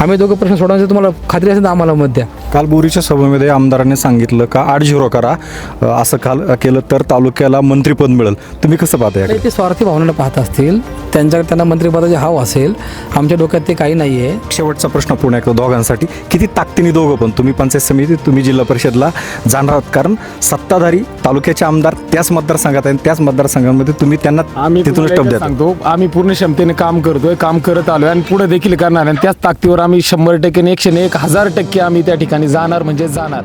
आम्ही दोघं प्रश्न सोडवण्याचं तुम्हाला खात्री असेल तर आम्हाला मत द्या. काल बोरीच्या सभेमध्ये आमदारांनी सांगितलं का आठ झिरो करा. असं काल केलं तर तालुक्याला मंत्रीपद मिळेल. तुम्ही कसं पाहता याकडे? नाही ते स्वार्थी भावनेनं पाहत असतील. त्यांच्याकडे त्यांना मंत्रिपदाचे हाव असेल. आमच्या डोक्यात ते काही नाही आहे शेवटचा प्रश्न पुन्हा एकदा दोघांसाठी. किती ताकदीने दोघं पण? तुम्ही पंचायत समिती तुम्ही जिल्हा परिषदला जाणार आहात. कारण सत्ताधारी तालुक्याचे आमदार त्याच मतदारसंघात आहे आणि त्याच मतदारसंघामध्ये तुम्ही त्यांना आम्ही तिथूनच टप सांगतो. आम्ही पूर्ण क्षमतेने काम करतोय. काम करत आलोय आणि पुढे देखील करणार आणि त्याच ताकदीवर आम्ही शंभर टक्के एकशे एक हजार टक्के आम्ही त्या ठिकाणी जाणार म्हणजे जाणार.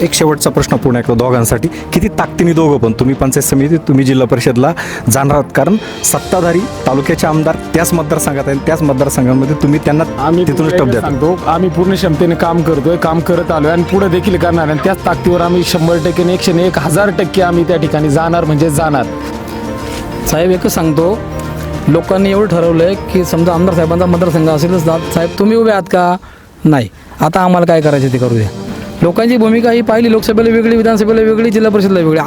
एक शेवटचा प्रश्न पुन्हा एकदा दोघांसाठी. किती ताकदीने दोघं पण तुम्ही पंचायत समिती तुम्ही जिल्हा परिषदला जाणार आहात. कारण सत्ताधारी तालुक्याचे आमदार त्याच मतदारसंघात आहे आणि त्याच मतदारसंघामध्ये तुम्ही त्यांना आम्ही तिथूनच तुम्हाला टप एकच देता. सांगतो आम्ही पूर्ण क्षमतेने काम करतोय काम करत आलोय आणि पुढे देखील करणार आणि त्याच ताकदीवर आम्ही शंभर टक्के एकशे एक हजार टक्के आम्ही त्या ठिकाणी जाणार म्हणजे जाणार. साहेब एकच सांगतो. लोकांनी एवढं ठरवलं आहे की समजा आमदार साहेबांचा मतदारसंघ असेलच साहेब तुम्ही उभे आहात का? नाही. आता आम्हाला काय करायचं ते करू द्या लोकांची भूमिका ही पाहिली लोकसभेला वेगळी विधानसभेला वेगळी जिल्हा परिषदला वेगळी.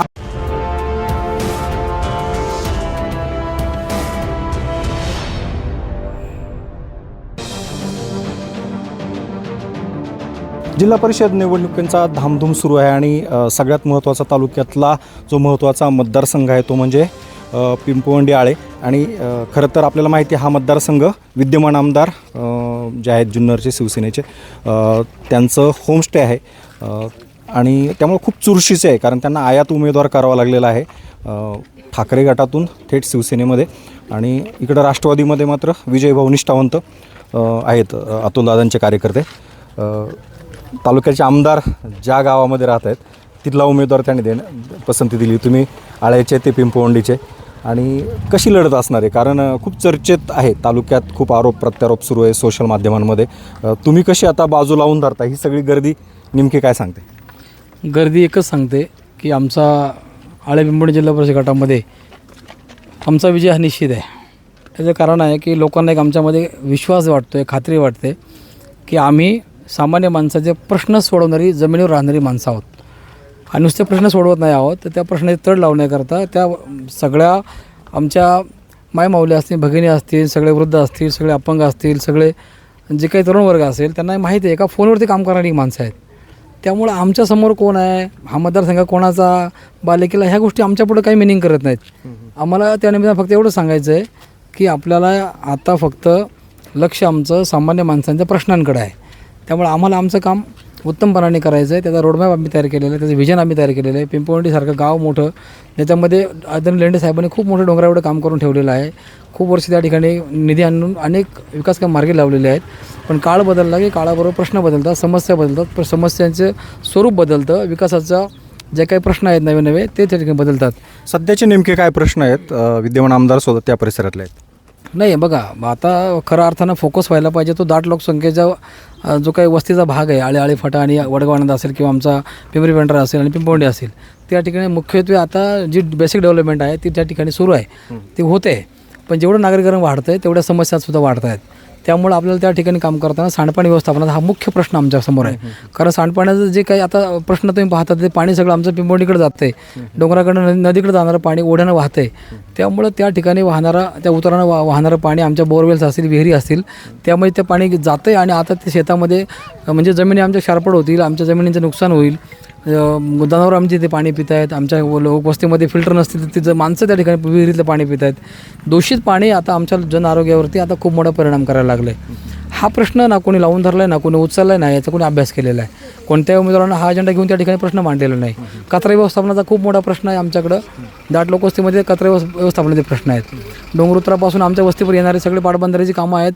जिल्हा परिषद निवडणुकींचा धामधूम सुरू आहे आणि सगळ्यात महत्त्वाचा तालुक्यातला जो महत्त्वाचा मतदारसंघ आहे तो म्हणजे पिंपवंडी आळे. आणि खरं तर आपल्याला माहिती आहे हा मतदारसंघ विद्यमान आमदार जे आहेत जुन्नरचे शिवसेनेचे त्यांचं होमस्टे आहे. आणि त्यामुळे खूप चुरशीचे आहे कारण त्यांना आयात उमेदवार करावा लागलेला आहे ठाकरे गटातून थेट शिवसेनेमध्ये. आणि इकडं राष्ट्रवादीमध्ये मात्र विजयभाऊ निष्ठावंत आहेत अतुलदादांचे कार्यकर्ते. तालुक्याचे आमदार ज्या गावामध्ये राहत आहेत तिथला उमेदवार त्यांनी देणं पसंती दिली. तुम्ही आळ्याचे ते पिंपवंडीचे आणि कशी लढत असणार आहे? कारण खूप चर्चेत आहे तालुक्यात खूप आरोप प्रत्यारोप सुरू आहे सोशल माध्यमांमध्ये. तुम्ही कशी आता बाजू लावून धरता? ही सगळी गर्दी नेमकी काय सांगते? गर्दी एकच सांगते की आमचा आळे जिल्हा परिषद गटामध्ये आमचा विजय हा निश्चित आहे. याचं कारण आहे की लोकांना एक आमच्यामध्ये विश्वास वाटतो आहे खात्री वाटते की आम्ही सामान्य माणसाचे प्रश्न सोडवणारी जमिनीवर राहणारी माणसं आहोत. आणि नुसते प्रश्न सोडवत नाही आहोत. तर त्या प्रश्नाची तड लावण्याकरता त्या सगळ्या आमच्या मायमाऊल्या असतील भगिनी असतील सगळे वृद्ध असतील सगळे अपंग असतील सगळे जे काही तरुण वर्ग असेल त्यांना माहिती आहे का फोनवरती काम करणारी माणसं आहेत. त्यामुळं आमच्यासमोर कोण आहे? हा मतदारसंघ कोणाचा? बालेकिला ह्या गोष्टी आमच्यापुढे काही मिनिंग करत नाहीत. आम्हाला त्यानिमित्तानं फक्त एवढं सांगायचं आहे की आपल्याला आता फक्त लक्ष आमचं सामान्य माणसांच्या प्रश्नांकडे आहे. त्यामुळे आम्हाला आमचं काम उत्तमपणाने करायचं आहे. त्याचा रोडमॅप आम्ही तयार केलेला आहे. त्याचं विजन आम्ही तयार केलेलं आहे. पिंपवंडीसारखं गाव मोठं. ज्याच्यामध्ये आदरणीय लेंडे साहेबांनी खूप मोठं डोंगरावर काम करून ठेवलेलं आहे. खूप वर्ष त्या ठिकाणी निधी आणून अनेक विकास काम मार्गे लावलेले आहेत. पण काळ बदलला की काळाबरोबर प्रश्न बदलतात समस्या बदलतात. पण समस्यांचं स्वरूप बदलतं. विकासाचा जे काही प्रश्न आहेत नवे नवे ते त्या ठिकाणी बदलतात. सध्याचे नेमके काय प्रश्न आहेत विद्यमान आमदार सुद्धा त्या परिसरातले आहेत? नाही बघा आता खऱ्या अर्थानं फोकस व्हायला पाहिजे तो दाट लोकसंख्येचा जो काही वस्तीचा भाग आहे आळे आळे फाटा आणि वडगावानंद असेल किंवा आमचा पिंपरी पेंढरा असेल आणि पिंपवंडी असेल त्या ठिकाणी मुख्यत्वे आता जी बेसिक डेव्हलपमेंट आहे ती त्या ठिकाणी सुरू आहे. ती होते. पण जेवढं नागरिकरण वाढतं आहे तेवढ्या समस्यासुद्धा वाढत आहेत त्यामुळे आपल्याला त्या ठिकाणी काम करताना सांडपाणी व्यवस्थापनाचा हा मुख्य प्रश्न आमच्यासमोर आहे. कारण सांडपाण्याचं जे काही आता प्रश्न तुम्ही पाहता ते पाणी सगळं आमचं पिंपवणीकडे जातं आहे डोंगराकडं नदी नदीकडे जाणारं पाणी ओढ्यानं वाहतं आहे त्यामुळं त्या ठिकाणी वाहणारा त्या उतरानं वा वाहणारं पाणी आमच्या बोरवेल्स असतील विहिरी असतील त्यामुळे ते पाणी जातं आहे आणि आता ते शेतामध्ये म्हणजे जमिनी आमच्या शारपड होतील आमच्या जमिनीचं नुकसान होईल. जनावरं आमची ते पाणी पित आहेत आमच्या व- वस्तीमध्ये फिल्टर नसतील तर तिथं माणसं त्या ठिकाणी विहिरीतलं पाणी पित आहेत दूषित पाणी आता आमच्या जन आरोग्यावरती आता खूप मोठा परिणाम करायला लागला आहे हा प्रश्न ना कोणी लावून धरला आहे ना कोणी उचलला ना याचा कोणी अभ्यास केलेला आहे. कोणत्याही उमेदवारांना हा अजेंडा घेऊन त्या ठिकाणी प्रश्न मांडलेला नाही. कचरा व्यवस्थापनाचा खूप मोठा प्रश्न आहे आमच्याकडं. दाट लोकवस्तीमध्ये कचरा व्यवस्थापनाचे प्रश्न आहेत. डोंगरोत्तरापासून आमच्या वस्तीवर येणारे सगळे पाटबंधाऱ्याची कामं आहेत.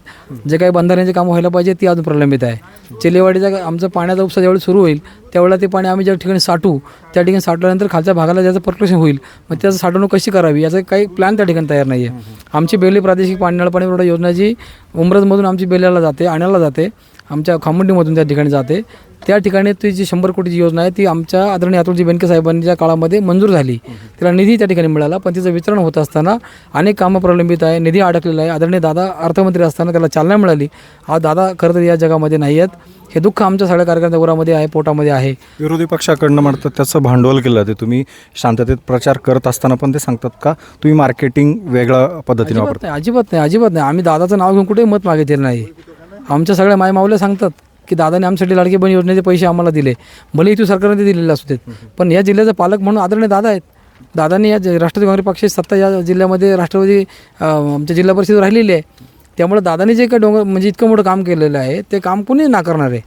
जे काही बंधाऱ्यांची कामं व्हायला पाहिजे ती अजून प्रलंबित आहे. चिलेवाडीचा आमचं पाण्याचा उपसा ज्यावेळी सुरू होईल त्यावेळेला ते पाणी आम्ही ज्या ठिकाणी साठू त्या ठिकाणी साठल्यानंतर खालच्या भागाला ज्याचं प्रकर्षण होईल मग त्याचं साठवणूक कशी करावी याचा काही प्लॅन त्या ठिकाणी तयार नाही आहे आमची बेली प्रादेशिक पाणी नळ पाणी पुरवठा योजना जी उमरजमधून आमची बेल्याला जाते आणायला जाते. आमच्या खामुंडीमधून त्या ठिकाणी जाते. त्या ठिकाणी ती जी शंभर कोटीची योजना आहे ती आमच्या आदरणीय अतुलजी बेनके साहेबांच्या काळामध्ये मंजूर झाली. तिला निधी त्या ठिकाणी मिळाला पण तिचं वितरण होत असताना अनेक कामं प्रलंबित आहे निधी अडकलेला आहे. आदरणीय दादा अर्थमंत्री असताना त्याला चालना मिळाली. आज दादा खरं तर या जगामध्ये नाही आहेत. हे दुःख आमच्या सगळ्या कार्यकर्त्यांच्या उरामध्ये आहे पोटामध्ये आहे. विरोधी पक्षाकडनं म्हणतात त्याचं भांडवल केलं जाते. तुम्ही शांततेत प्रचार करत असताना पण ते सांगतात का? तुम्ही मार्केटिंग वेगळ्या पद्धतीने वापरता. अजिबात नाही अजिबात नाही. आम्ही दादाचं नाव घेऊन कुठेही मत मागितलेलं नाही. आमच्या सगळ्या मायमावल्या सांगतात. की दादाने आमच्यासाठी लाडकी बहीण योजनेचे पैसे आम्हाला दिले. भले इथून सरकारने ते दिलेले असू देत पण या जिल्ह्याचा पालक म्हणून आदरणीय दादा आहेत. दादांनी या राष्ट्रवादी काँग्रेस पक्षाची सत्ता या जिल्ह्यामध्ये राष्ट्रवादी आमच्या जिल्हा परिषद राहिलेली आहे. त्यामुळे दादाने जे काही डोंगर म्हणजे इतकं मोठं काम केलेलं आहे ते काम कोणी नाकारणार आहे.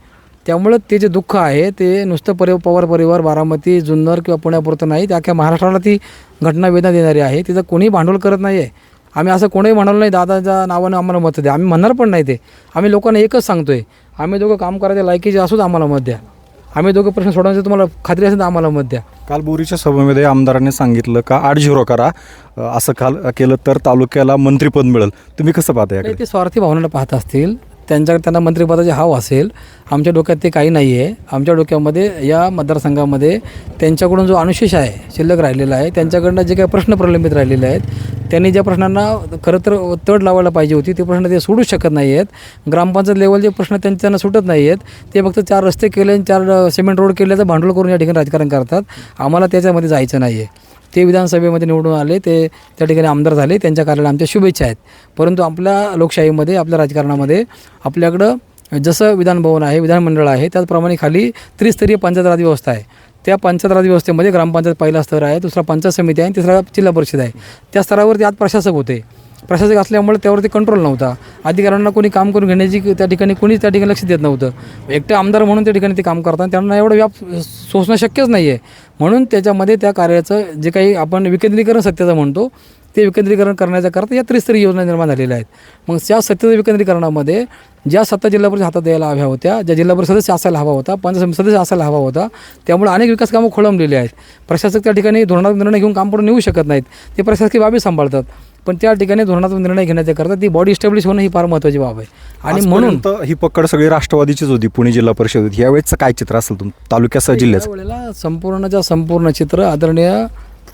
त्यामुळं ते जे दुःख आहे ते नुसतं परि पवार परिवार बारामती जुन्नर किंवा पुण्यापुरतं नाही ते अख्ख्या महाराष्ट्राला ती घटना वेदना देणारी आहे. तिचं कोणीही भांडवल करत नाही आहे आम्ही असं कोणीही म्हणालो नाही दादाच्या नावानं आम्हाला मत द्या. आम्ही म्हणणार पण नाही ते. आम्ही लोकांना एकच सांगतो आहे आम्ही दोघं काम करायच्या लायकीचे असूच आम्हाला मत द्या. आम्ही दोघं प्रश्न सोडवण्याचं तुम्हाला खात्री असेल तर आम्हाला मत द्या. काल बोरीच्या सभेमध्ये आमदारांनी सांगितलं का आठ झिरो करा. असं काल केलं तर तालुक्याला मंत्रिपद मिळेल. तुम्ही कसं पाहता ते स्वार्थी भावनेला पाहत असतील. त्यांच्याकडे त्यांना मंत्रिपदाचे हाव असेल आमच्या डोक्यात ते काही नाही आहे आमच्या डोक्यामध्ये या मतदारसंघामध्ये त्यांच्याकडून जो अनुशेष आहे शिल्लक राहिलेला आहे त्यांच्याकडनं जे काही प्रश्न प्रलंबित राहिलेले आहेत त्यांनी ज्या प्रश्नांना खरं तर तड लावायला पाहिजे होती ते प्रश्न ते सोडूच शकत नाही आहेत ग्रामपंचायत लेवलचे प्रश्न त्यांना सुटत नाही आहेत ते फक्त चार रस्ते केले आणि चार सिमेंट रोड केल्याचं भांडवल करून या ठिकाणी राजकारण करतात. आम्हाला त्याच्यामध्ये जायचं नाही आहे ते विधानसभेमध्ये निवडून आले ते त्या ठिकाणी आमदार झाले त्यांच्या कार्याला आमच्या शुभेच्छा आहेत. परंतु आपल्या लोकशाहीमध्ये आपल्या राजकारणामध्ये आपल्याकडं जसं विधानभवन आहे विधानमंडळ आहे त्याचप्रमाणे खाली त्रिस्तरीय पंचायत राज व्यवस्था आहे. त्या पंचायत राज व्यवस्थेमध्ये ग्रामपंचायत पहिला स्तर आहे दुसरा पंचायत समिती आहे आणि तिसरा जिल्हा परिषद आहे. त्या स्तरावरती आज प्रशासक होते. प्रशासक असल्यामुळे त्यावरती कंट्रोल नव्हता. अधिकाऱ्यांना कोणी काम करून घेण्याची त्या ठिकाणी कोणीच त्या ठिकाणी लक्ष देत नव्हतं. एकटे आमदार म्हणून त्या ठिकाणी ते काम करतात. त्यांना एवढं व्याप सोसणं शक्यच नाही आहे म्हणून त्याच्यामध्ये त्या कार्याचं जे काही आपण विकेंद्रीकरण सत्याचं म्हणतो ते विकेंद्रीकरण करण्याच्या करता या त्रिस्तरीय योजना निर्माण झालेल्या आहेत. मग त्या सत्तेच्या विकेंद्रीकरणामध्ये ज्या सत्ता जिल्हा परिषद हातात द्यायला हव्या होत्या ज्या जिल्हा परिषद सदस्य असायला हवा होता पंचायत सदस्य असायला हवा होता त्यामुळे अनेक विकास कामं खोळंबलेली आहेत. प्रशासक त्या ठिकाणी धोरणात्मक निर्णय घेऊन काम करून नेऊ शकत नाहीत. ते प्रशासकीय बाबी सांभाळतात. पण त्या ठिकाणी धोरणात्मक निर्णय घेण्याच्या करता ती बॉडी इस्टॅब्लिश होणं ही फार महत्त्वाची बाब आहे. आणि म्हणून ही पकड सगळी राष्ट्रवादीचीच होती पुणे जिल्हा परिषद यावेळेचं काय चित्र असेल तुम तालुक्यासह जिल्ह्याचं? वेळेला संपूर्णच्या संपूर्ण चित्र आदरणीय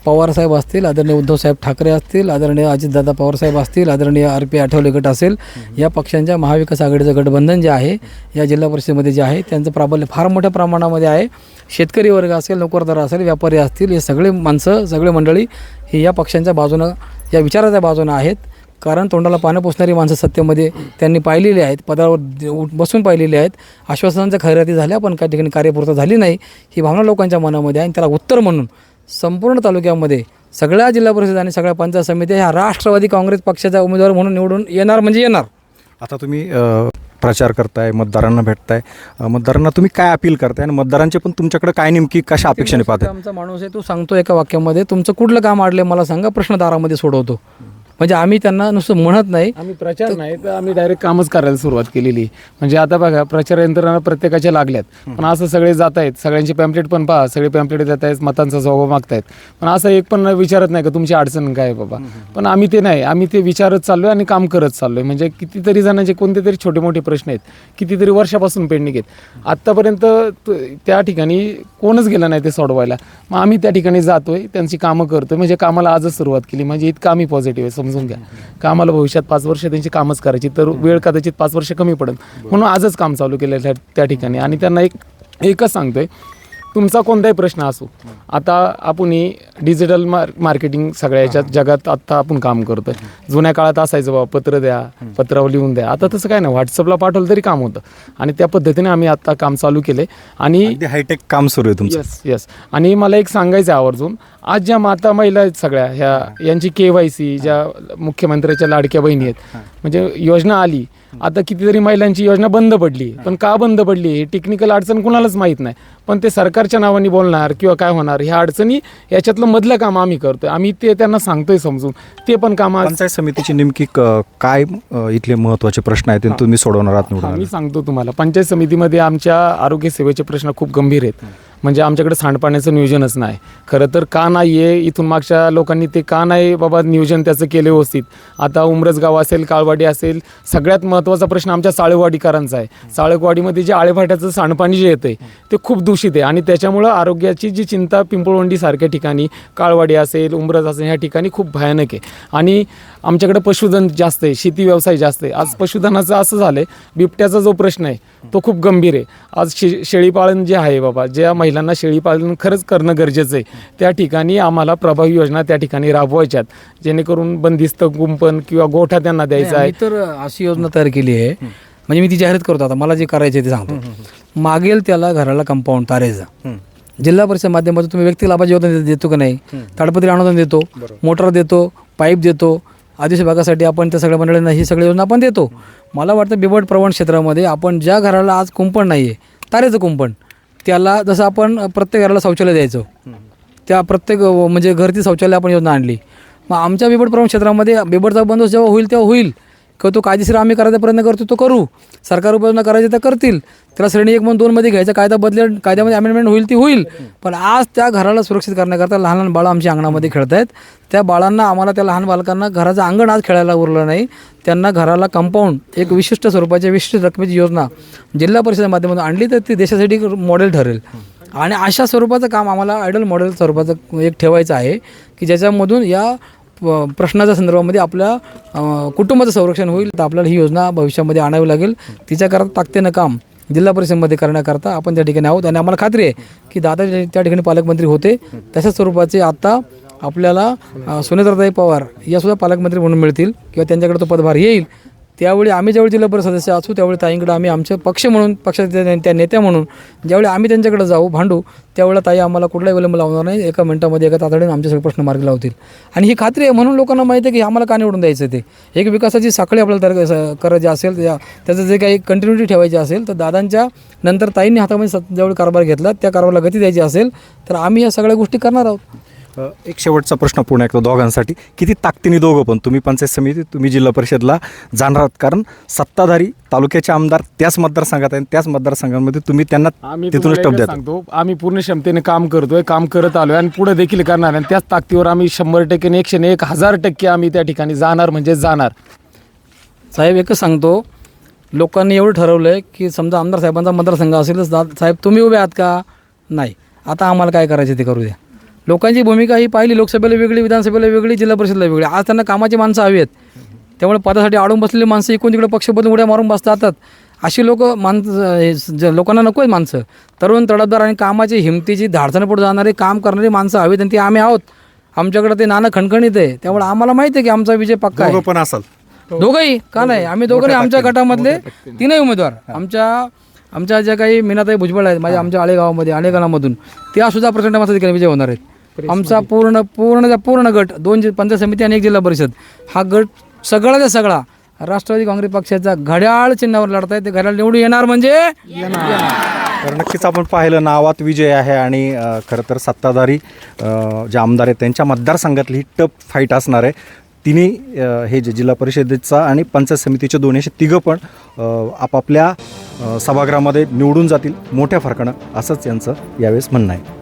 पवारसाहेब असतील आदरणीय उद्धवसाहेब ठाकरे असतील आदरणीय अजितदादा पवारसाहेब असतील आदरणीय आर पी आठवले गट असेल या पक्षांच्या महाविकास आघाडीचं गठबंधन जे आहे या जिल्हा परिषदेमध्ये जे आहे त्यांचं प्राबल्य फार मोठ्या प्रमाणामध्ये आहे. शेतकरी वर्ग असेल नोकरदार असेल व्यापारी असतील हे सगळे माणसं सगळे मंडळी ही या पक्षांच्या बाजूनं या विचाराच्या बाजूनं आहेत. कारण तोंडाला पानं पोसणारी माणसं सत्तेमध्ये त्यांनी पाहिलेली आहेत. पदावर दे- बसून पाहिलेली आहेत. आश्वासनांच्या खैराती झाल्या पण काही ठिकाणी कार्यपूर्ता झाली नाही. ही भावना लोकांच्या मनामध्ये आहे आणि त्याला उत्तर म्हणून संपूर्ण तालुक्यामध्ये सगळ्या जिल्हा परिषद आणि सगळ्या पंचायत समित्या ह्या राष्ट्रवादी काँग्रेस पक्षाचा उमेदवार म्हणून निवडून येणार म्हणजे येणार. आता तुम्ही प्रचार करताय मतदारांना भेटताय. मतदारांना तुम्ही काय अपील करताय? आणि मतदारांचे पण तुमच्याकडे काय नेमकी कशा अपेक्षेने पाहताय? आमचा माणूस आहे तो सांगतो एका वाक्यामध्ये तुमचं कुठलं काम अडले मला सांगा प्रश्न दारामध्ये सोडवतो. म्हणजे आम्ही त्यांना नुसतं म्हणत नाही. आम्ही प्रचार नाही तर आम्ही डायरेक्ट कामच करायला सुरुवात केलेली. म्हणजे आता बघा प्रचार यंत्रणा प्रत्येकाच्या लागल्यात. पण असं सगळे जात आहेत सगळ्यांची पॅम्पलेट पण पहा सगळे पॅम्पलेट देत आहेत मतांचा स्वभाव मागतायत. पण असं एक पण विचारत नाही का तुमची अडचण काय आहे बाबा? पण आम्ही ते नाही आम्ही ते विचारत चाललोय आणि काम करत चाललोय. म्हणजे कितीतरी जणांचे कोणते तरी छोटे मोठे प्रश्न आहेत. कितीतरी वर्षापासून पेंडिंग आहेत. आत्तापर्यंत त- त्या ठिकाणी कोणच गेलं नाही ते सोडवायला. मग आम्ही त्या ठिकाणी जातोय त्यांची कामं करतोय. म्हणजे कामाला आजच सुरुवात केली. म्हणजे इतकं आम्ही पॉझिटिव्ह आहे. समजून घ्या. कामाला भविष्यात पाच वर्ष त्यांची कामच करायची तर वेळ कदाचित पाच वर्ष कमी पडेल. म्हणून आजच काम चालू केलं आहे त्या- त्या ठिकाणी. आणि त्यांना एक एकच सांगतोय तुमचा कोणताही प्रश्न असो आता आपण डिजिटल मार मार्केटिंग सगळ्या याच्यात जगात आत्ता आपण काम करतोय. जुन्या काळात असायचं बाबा पत्र द्या पत्रावर लिहून द्या. आता तसं काय नाही. व्हॉट्सअपला पाठवलं तरी काम होतं. आणि त्या पद्धतीने आम्ही आत्ता काम चालू केले आणि हायटेक काम सुरू आहे तुमचं. येस येस आणि मला एक सांगायचं आहे आवर्जून. आज ज्या माता महिला आहेत सगळ्या ह्या यांची के वाय सी ज्या मुख्यमंत्र्याच्या लाडक्या बहिणी आहेत म्हणजे योजना आली आता कितीतरी महिलांची योजना बंद पडली. पण का बंद पडली? हे टेक्निकल अडचण कुणालाच माहीत नाही. पण ते सरकारच्या नावाने बोलणार किंवा काय होणार ह्या अडचणी याच्यातलं मधलं काम आम्ही करतोय. आम्ही ते त्यांना सांगतोय समजून. ते पण काम पंचायत समितीची नेमकी काय इथले महत्त्वाचे प्रश्न आहेत तुम्ही सोडवणार आहात मी सांगतो तुम्हाला. पंचायत समितीमध्ये आमच्या आरोग्य सेवेचे प्रश्न खूप गंभीर आहेत. म्हणजे आमच्याकडे सांडपाण्याचं नियोजनच नाही. खरं तर का नाही आहे इथून मागच्या लोकांनी ते का नाही बाबा नियोजन त्याचं केले व्यवस्थित. आता उमरस गाव असेल काळवाडी असेल सगळ्यात महत्त्वाचा प्रश्न आमच्या साळेवाडीकरांचा आहे. साळेवाडीमध्ये जे आळेभाट्याचं सांडपाणी जे येतं ते खूप दूषित आहे आणि त्याच्यामुळं आरोग्याची जी चिंता पिंपळवंडीसारख्या ठिकाणी काळवाडी असेल उमरस असेल ह्या ठिकाणी खूप भयानक आहे. आणि आमच्याकडे पशुधन जास्त आहे शेती व्यवसाय जास्त आहे. आज पशुधनाचं असं झालं आहे बिबट्याचा जो प्रश्न आहे तो खूप गंभीर आहे. आज शे शेळीपालन जे आहे बाबा ज्या महिलांना शेळीपालन खरंच करणं गरजेचं आहे त्या ठिकाणी आम्हाला प्रभावी योजना त्या ठिकाणी राबवायच्यात जेणेकरून बंदिस्त कुंपण किंवा गोठा त्यांना द्यायचा आहे. तर अशी योजना तयार केली आहे. म्हणजे मी ती जाहिरात करतो आता मला जे करायचे ते सांगतो. मागेल त्याला घराला कंपाऊंड तारेचं. जिल्हा परिषद माध्यमातून तुम्ही व्यक्ती लाभाची योजना देतो का नाही? ताडपत्री अनुदान देतो मोटर देतो पाईप देतो आदिवासी भागासाठी आपण त्या सगळ्या मंडळींना ही सगळी योजना आपण देतो. मला वाटतं बिबट प्रवण क्षेत्रामध्ये आपण ज्या घराला आज कुंपण नाही आहे तारेचं कुंपण त्याला जसं आपण प्रत्येक घराला शौचालय द्यायचं त्या प्रत्येक म्हणजे घरती शौचालय आपण योजना आणली. मग आमच्या बिबट प्रवण क्षेत्रामध्ये बिबटचा बंदोबस्त जेव्हा होईल तेव्हा होईल. किंवा तो कायदेशीर आम्ही करायचा प्रयत्न करतो तो करू. सरकार उपाययोजना करायची तर करतील. त्याला श्रेणी एक म्हणून दोनमध्ये घ्यायचा कायदा बदलेल कायद्यामध्ये अमेंडमेंट होईल ती होईल. पण आज त्या घराला सुरक्षित करण्याकरता लहान लहान बाळं आमच्या अंगणामध्ये खेळत आहेत त्या बाळांना आम्हाला त्या लहान बालकांना घराचं अंगण आज खेळायला उरलं नाही. त्यांना घराला कंपाऊंड एक विशिष्ट स्वरूपाची विशिष्ट रकमेची योजना जिल्हा परिषद माध्यमातून आणली तर ती देशासाठी मॉडेल ठरेल. आणि अशा स्वरूपाचं काम आम्हाला आयडल मॉडेल स्वरूपाचं एक ठेवायचं आहे की ज्याच्यामधून या प्रश्नाच्या संदर्भामध्ये आपल्या कुटुंबाचं संरक्षण होईल तर आपल्याला ही योजना भविष्यामध्ये आणावी लागेल. तिच्याकरता ताकदीनं काम जिल्हा परिषदमध्ये करण्याकरता आपण त्या ठिकाणी आहोत. आणि आम्हाला खात्री आहे की दादा त्या ठिकाणी पालकमंत्री होते तशाच स्वरूपाचे आता आपल्याला अ, सुनेत्राताई पवार यासुद्धा पालकमंत्री म्हणून मिळतील किंवा त्यांच्याकडे तो पदभार येईल. त्यावेळी आम्ही ज्यावेळी जिल्हा परिषद सदस्य असू त्यावेळी ताईंकडे आम्ही आमचे पक्ष म्हणून पक्षाच्या त्या- त्या नेत्या म्हणून ज्यावेळी आम्ही त्यांच्याकडे जाऊ भांडू त्यावेळेला ताई आम्हाला कुठलाही विलंब लावणार नाही. एका मिनिटामध्ये एका तातडीने आमचे सगळे प्रश्न मार्ग लावतील. आणि ही खात्री आहे म्हणून लोकांना माहिती आहे की आम्हाला का निवडून द्यायचं ते? एक विकासाची साखळी आपल्याला तयार करायची असेल त्या त्याचं जे काही कंटिन्युटी ठेवायची असेल तर दादांच्या नंतर ताईंनी हातामध्ये सत- ज्यावेळी कारभार घेतला त्या कारभाराला गती द्यायची असेल तर आम्ही या सगळ्या गोष्टी करणार आहोत. एक शेवटचा प्रश्न पुन्हा एकदा दोघांसाठी. किती ताकदीने दोघं पण? तुम्ही पंचायत समिती तुम्ही जिल्हा परिषदला जाणार आहात. कारण सत्ताधारी तालुक्याचे आमदार त्याच मतदारसंघात आहेत त्याच मतदारसंघांमध्ये तुम्ही त्यांना आम्ही तिथूनच तुम्हाला टप एकच देता. सांगतो आम्ही पूर्ण क्षमतेने काम करतोय काम करत आलोय आणि पुढे देखील करणार आणि त्याच ताकदीवर आम्ही शंभर टक्के एकशे एक हजार टक्के आम्ही त्या ठिकाणी जाणार म्हणजे जाणार. साहेब एकच सांगतो लोकांनी एवढं ठरवलं आहे की समजा आमदार साहेबांचा मतदारसंघ असेल तर दा- साहेब तुम्ही उभे आहात का? नाही. आता आम्हाला काय करायचं ते करू द्या लोकांची भूमिका ही पाहिली लोकसभेला वेगळी विधानसभेला वेगळी जिल्हा परिषदेला वेगळी. आज त्यांना कामाची माणसं हवी आहेत. त्यामुळे पदासाठी अडून बसलेली माणसं इकडून तिकडे पक्ष बदलून उड्या मारून बसतात अशी लोक माणसं लोकांना नको आहेत माणसं. तरुण तडफदार आणि कामाची हिमतीची धाडसानं पुढे जाणारी काम करणारी माणसं हवीत आणि ती आम्ही आहोत. आमच्याकडे ते नाणं खणखणीत आहे. त्यामुळे आम्हाला माहिती आहे की आमचा विजय पक्का आहे. पण असाल. दोघंही? का नाही? आम्ही दोघंही आमच्या गटामधले तीनही उमेदवार. आमच्या आमच्या ज्या काही मीनाताई भुजबळ आहेत माझ्या आमच्या आळेगावामध्ये आळेगावामधून त्या सुद्धा प्रचंड मतात ठिकाणी विजय होणार आहेत. आमचा पूर्ण पूर्ण पूर्ण गट दोन जि- पंचायत समिती आणि एक जिल्हा परिषद हा गट सगळाचा सगळा राष्ट्रवादी काँग्रेस पक्षाचा घड्याळ चिन्हावर लढताय. ते घड्याळ निवडून येणार म्हणजे? तर नक्कीच आपण पाहिलं नावात विजय आहे आणि खरं तर सत्ताधारी जे आमदार आहेत त्यांच्या मतदारसंघातली ही टफ फाईट असणार आहे. तिन्ही हे जे जिल्हा परिषदेचा आणि पंचायत समितीचे दोन्ही असे तिघं पण आपापल्या सभागृहामध्ये निवडून जातील मोठ्या फरकानं असंच यांचं यावेळेस म्हणणं आहे.